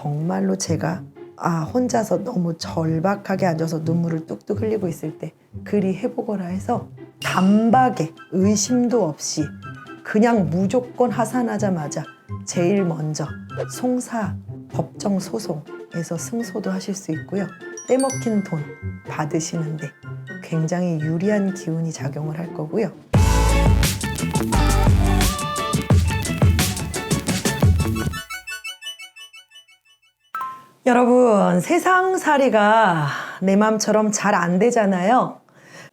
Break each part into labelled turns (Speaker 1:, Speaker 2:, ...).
Speaker 1: 정말로 제가 아 혼자서 너무 절박하게 앉아서 눈물을 뚝뚝 흘리고 있을 때 그리 해보거라 해서 단박에 의심도 없이 그냥 무조건 하산하자마자 제일 먼저 송사 법정 소송에서 승소도 하실 수 있고요. 떼먹힌 돈 받으시는데 굉장히 유리한 기운이 작용을 할 거고요. 여러분, 세상살이가 내 맘처럼 잘 안 되잖아요.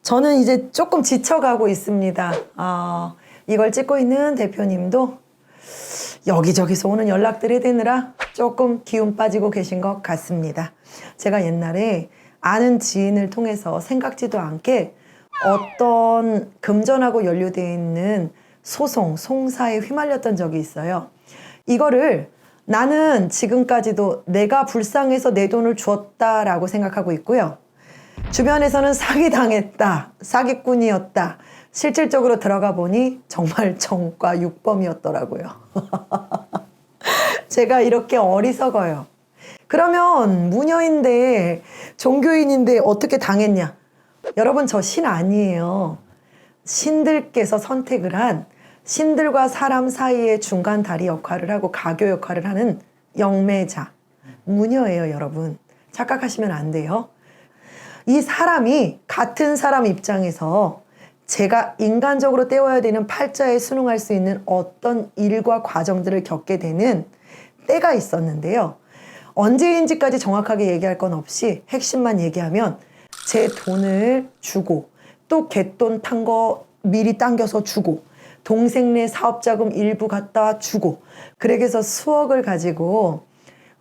Speaker 1: 저는 이제 조금 지쳐가고 있습니다. 아, 이걸 찍고 있는 대표님도 여기저기서 오는 연락들이 되느라 조금 기운 빠지고 계신 것 같습니다. 제가 옛날에 아는 지인을 통해서 생각지도 않게 어떤 금전하고 연루되어 있는 소송, 송사에 휘말렸던 적이 있어요. 이거를 나는 지금까지도 내가 불쌍해서 내 돈을 주었다라고 생각하고 있고요. 주변에서는 사기당했다, 사기꾼이었다. 실질적으로 들어가 보니 정말 정과 육범이었더라고요. 제가 이렇게 어리석어요. 그러면 무녀인데 종교인인데 어떻게 당했냐? 여러분 저 신 아니에요. 신들께서 선택을 한 신들과 사람 사이의 중간 다리 역할을 하고 가교 역할을 하는 영매자 무녀예요, 여러분. 착각하시면 안 돼요. 이 사람이 같은 사람 입장에서 제가 인간적으로 떼어야 되는 팔자에 순응할 수 있는 어떤 일과 과정들을 겪게 되는 때가 있었는데요. 언제인지까지 정확하게 얘기할 건 없이 핵심만 얘기하면 제 돈을 주고 또 갯돈 탄 거 미리 당겨서 주고 동생 네 사업 자금 일부 갖다 주고 그래서 수억을 가지고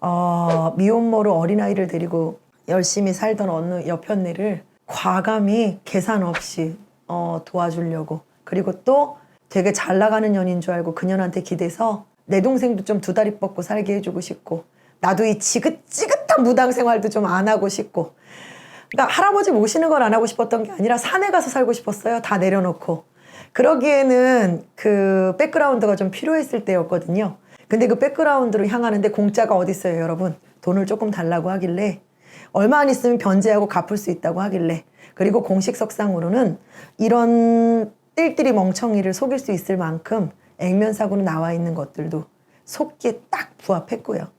Speaker 1: 어, 미혼모로 어린아이를 데리고 열심히 살던 어느 여편네를 과감히 계산 없이 어, 도와주려고. 그리고 또 되게 잘 나가는 년인 줄 알고 그년한테 기대서 내 동생도 좀 두 다리 뻗고 살게 해주고 싶고 나도 이 지긋지긋한 무당 생활도 좀 안 하고 싶고. 그러니까 할아버지 모시는 걸 안 하고 싶었던 게 아니라 산에 가서 살고 싶었어요. 다 내려놓고 그러기에는 그 백그라운드가 좀 필요했을 때였거든요 근데 그 백그라운드로 향하는데 공짜가 어디 있어요 여러분 돈을 조금 달라고 하길래 얼마 안 있으면 변제하고 갚을 수 있다고 하길래 그리고 공식석상으로는 이런 띨띨이 멍청이를 속일 수 있을 만큼 액면 사고로 나와 있는 것들도 속기에 딱 부합했고요.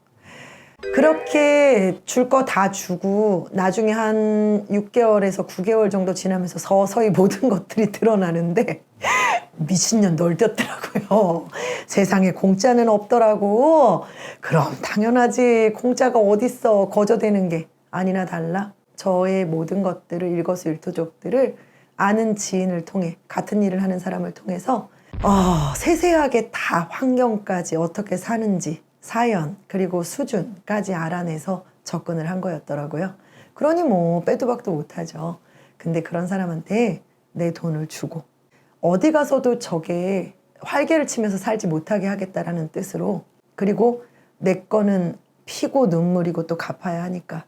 Speaker 1: 그렇게 줄 거 다 주고 나중에 한 6개월에서 9개월 정도 지나면서 서서히 모든 것들이 드러나는데 미친년 널뛰었더라고요. 세상에 공짜는 없더라고. 그럼 당연하지. 공짜가 어딨어. 거저되는 게. 아니나 달라. 저의 모든 것들을 일거수일투족들을 아는 지인을 통해 같은 일을 하는 사람을 통해서 어, 세세하게 다 환경까지 어떻게 사는지 사연 그리고 수준까지 알아내서 접근을 한 거였더라고요. 그러니 뭐 빼도 박도 못하죠. 근데 그런 사람한테 내 돈을 주고 어디 가서도 저게 활개를 치면서 살지 못하게 하겠다라는 뜻으로 그리고 내 거는 피고 눈물이고 또 갚아야 하니까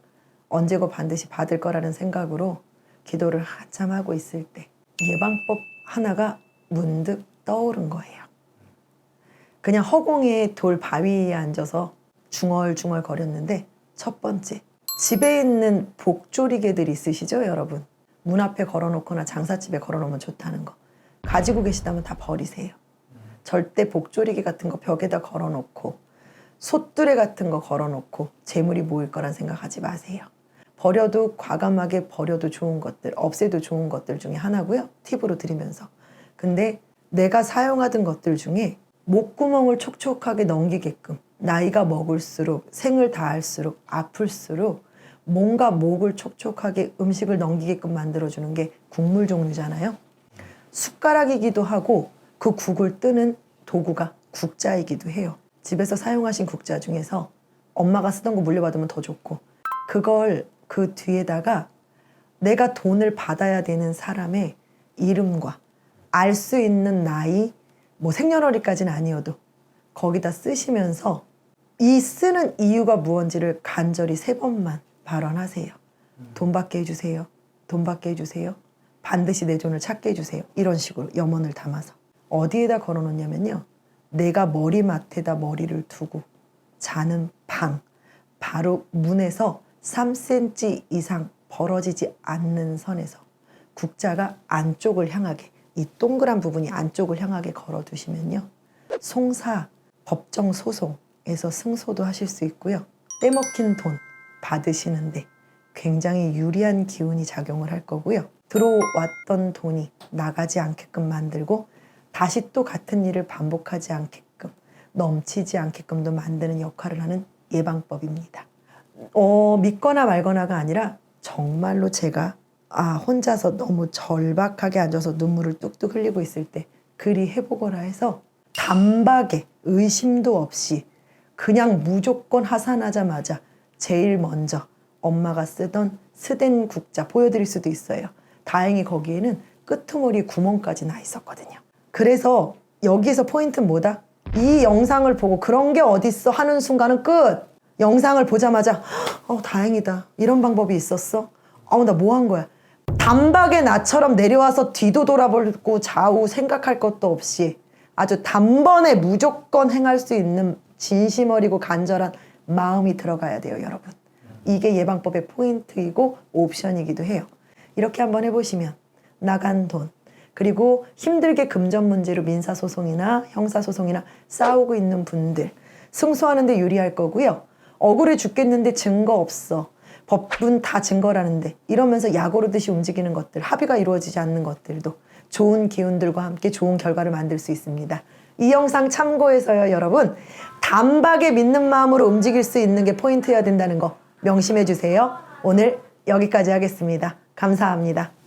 Speaker 1: 언제고 반드시 받을 거라는 생각으로 기도를 한참 하고 있을 때 예방법 하나가 문득 떠오른 거예요. 그냥 허공에 돌 바위에 앉아서 중얼중얼 거렸는데 첫 번째 집에 있는 복조리개들 있으시죠 여러분? 문 앞에 걸어놓거나 장사집에 걸어놓으면 좋다는 거 가지고 계시다면 다 버리세요. 절대 복조리개 같은 거 벽에다 걸어놓고 솥두레 같은 거 걸어놓고 재물이 모일 거란 생각하지 마세요. 버려도 과감하게 버려도 좋은 것들, 없애도 좋은 것들 중에 하나고요. 팁으로 드리면서. 근데 내가 사용하던 것들 중에 목구멍을 촉촉하게 넘기게끔 나이가 먹을수록 생을 다할수록 아플수록 뭔가 목을 촉촉하게 음식을 넘기게끔 만들어주는 게 국물 종류잖아요. 숟가락이기도 하고 그 국을 뜨는 도구가 국자이기도 해요. 집에서 사용하신 국자 중에서 엄마가 쓰던 거 물려받으면 더 좋고 그걸 그 뒤에다가 내가 돈을 받아야 되는 사람의 이름과 알 수 있는 나이, 뭐 생년월일까지는 아니어도 거기다 쓰시면서 이 쓰는 이유가 무언지를 간절히 세 번만 발언하세요. 돈 받게 해주세요. 돈 받게 해주세요. 반드시 내 돈을 찾게 해주세요. 이런 식으로 염원을 담아서 어디에다 걸어놓냐면요. 내가 머리맡에다 머리를 두고 자는 방, 바로 문에서 3cm 이상 벌어지지 않는 선에서 국자가 안쪽을 향하게 이 동그란 부분이 안쪽을 향하게 걸어 두시면요. 송사 법정 소송에서 승소도 하실 수 있고요. 떼먹힌 돈 받으시는데 굉장히 유리한 기운이 작용을 할 거고요. 들어왔던 돈이 나가지 않게끔 만들고 다시 또 같은 일을 반복하지 않게끔 넘치지 않게끔도 만드는 역할을 하는 예방법입니다. 어, 믿거나 말거나가 아니라 정말로 제가 아, 혼자서 너무 절박하게 앉아서 눈물을 뚝뚝 흘리고 있을 때 그리 해보거라 해서 단박에 의심도 없이 그냥 무조건 하산하자마자 제일 먼저 엄마가 쓰던 스댄 국자 보여드릴 수도 있어요. 다행히 거기에는 끄트머리 구멍까지 나 있었거든요. 그래서 여기서 포인트는 뭐다? 이 영상을 보고 그런 게 어딨어 하는 순간은 끝! 영상을 보자마자 어 다행이다. 이런 방법이 있었어? 어 나 뭐 한 거야? 단박에 나처럼 내려와서 뒤도 돌아보고 좌우 생각할 것도 없이 아주 단번에 무조건 행할 수 있는 진심 어리고 간절한 마음이 들어가야 돼요, 여러분. 이게 예방법의 포인트이고 옵션이기도 해요. 이렇게 한번 해보시면 나간 돈 그리고 힘들게 금전 문제로 민사소송이나 형사소송이나 싸우고 있는 분들 승소하는데 유리할 거고요. 억울해 죽겠는데 증거 없어. 법은 다 증거라는데 이러면서 약오르듯이 움직이는 것들 합의가 이루어지지 않는 것들도 좋은 기운들과 함께 좋은 결과를 만들 수 있습니다. 이 영상 참고해서요 여러분 단박에 믿는 마음으로 움직일 수 있는 게 포인트여야 된다는 거 명심해 주세요. 오늘 여기까지 하겠습니다. 감사합니다.